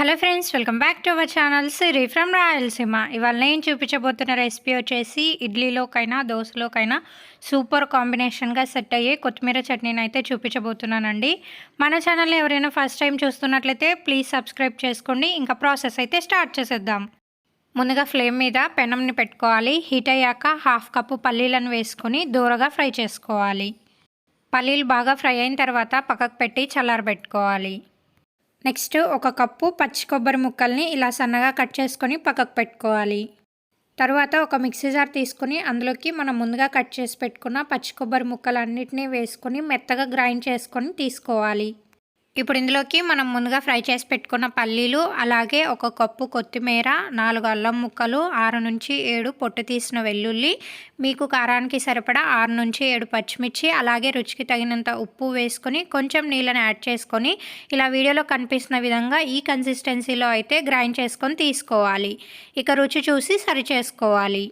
Hello friends welcome back to our channel Siri from Rayalaseema ఇవాళ నేను చూపించబోతున్న recipe వచ్చేసి ఇడ్లీలోకైనా దోశలోకైనా super కాంబినేషన్గా సెట్ అయ్యే కొత్తిమీర చట్నీని అయితే చూపించబోతున్నానండి. మన ఛానల్ ఎవరైనా ఫస్ట్ టైం చూస్తున్నట్లయితే ప్లీజ్ సబ్స్క్రైబ్ చేసుకోండి. ఇంకా ప్రాసెస్ అయితే స్టార్ట్ చేసేద్దాం. ముందుగా ఫ్లేమ్ మీద పెనంని పెట్టుకోవాలి. హీట్ అయ్యాక హాఫ్ కప్పు పల్లీలను వేసుకొని దూరగా ఫ్రై చేసుకోవాలి. పల్లీలు బాగా ఫ్రై అయిన తర్వాత పక్కకు పెట్టి చల్లారబెట్టుకోవాలి. నెక్స్ట్ ఒక కప్పు పచ్చి కొబ్బరి ముక్కల్ని ఇలా సన్నగా కట్ చేసుకొని పక్కకు పెట్టుకోవాలి. తర్వాత ఒక మిక్సీ జార్ తీసుకొని అందులోకి మనం ముందుగా కట్ చేసి పెట్టుకున్న పచ్చి కొబ్బరి ముక్కలన్నిటినీ వేసుకొని మెత్తగా గ్రైండ్ చేసుకొని తీసుకోవాలి. ఇప్పుడు ఇందులోకి మనం ముందుగా ఫ్రై చేసి పెట్టుకున్న పల్లీలు అలాగే ఒక కప్పు కొత్తిమీర నాలుగు అల్లం ముక్కలు ఆరు నుంచి ఏడు పొట్టు తీసిన వెల్లుల్లి మీకు కారానికి సరిపడా ఆరు నుంచి ఏడు పచ్చిమిర్చి అలాగే రుచికి తగినంత ఉప్పు వేసుకొని కొంచెం నీళ్ళని యాడ్ చేసుకొని ఇలా వీడియోలో కనిపిస్తున్న విధంగా ఈ కన్సిస్టెన్సీలో అయితే గ్రైండ్ చేసుకొని తీసుకోవాలి. ఇక రుచి చూసి సరి చేసుకోవాలి.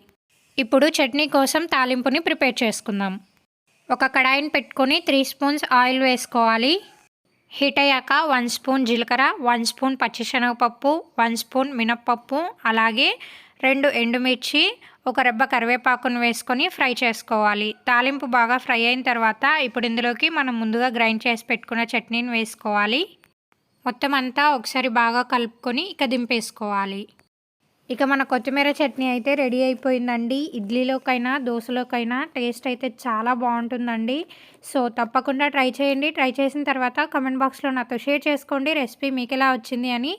ఇప్పుడు చట్నీ కోసం తాలింపుని ప్రిపేర్ చేసుకుందాం. ఒక కడాయిని పెట్టుకొని త్రీ స్పూన్స్ ఆయిల్ వేసుకోవాలి. హీట్ అయ్యాక వన్ స్పూన్ జీలకర్ర వన్ స్పూన్ పచ్చిశనగపప్పు వన్ స్పూన్ మినప్పప్పు అలాగే రెండు ఎండుమిర్చి ఒక రెబ్బ కరివేపాకును వేసుకొని ఫ్రై చేసుకోవాలి. తాలింపు బాగా ఫ్రై అయిన తర్వాత ఇప్పుడు ఇందులోకి మనం ముందుగా గ్రైండ్ చేసి పెట్టుకున్న చట్నీని వేసుకోవాలి. మొత్తం అంతా ఒకసారి బాగా కలుపుకొని ఇక దింపేసుకోవాలి. ఇక మన కొత్తిమీర చట్నీ అయితే రెడీ అయిపోయిందండి. ఇడ్లీలోకైనా దోశలోకైనా టేస్ట్ అయితే చాలా బాగుంటుందండి. సో తప్పకుండా ట్రై చేయండి. ట్రై చేసిన తర్వాత కమెంట్ బాక్స్లో నాతో షేర్ చేసుకోండి. రెసిపీ మీకు ఎలా వచ్చింది అని.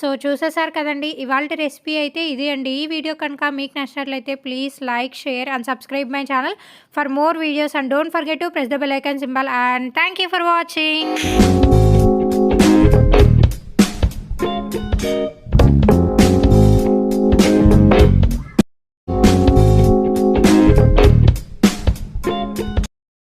సో చూసేసారు కదండి ఇవాళ రెసిపీ అయితే ఇది అండి. ఈ వీడియో కనుక మీకు నచ్చినట్లయితే please like share and subscribe my channel for more videos. And don't forget to press the bell symbol. And thank you for watching.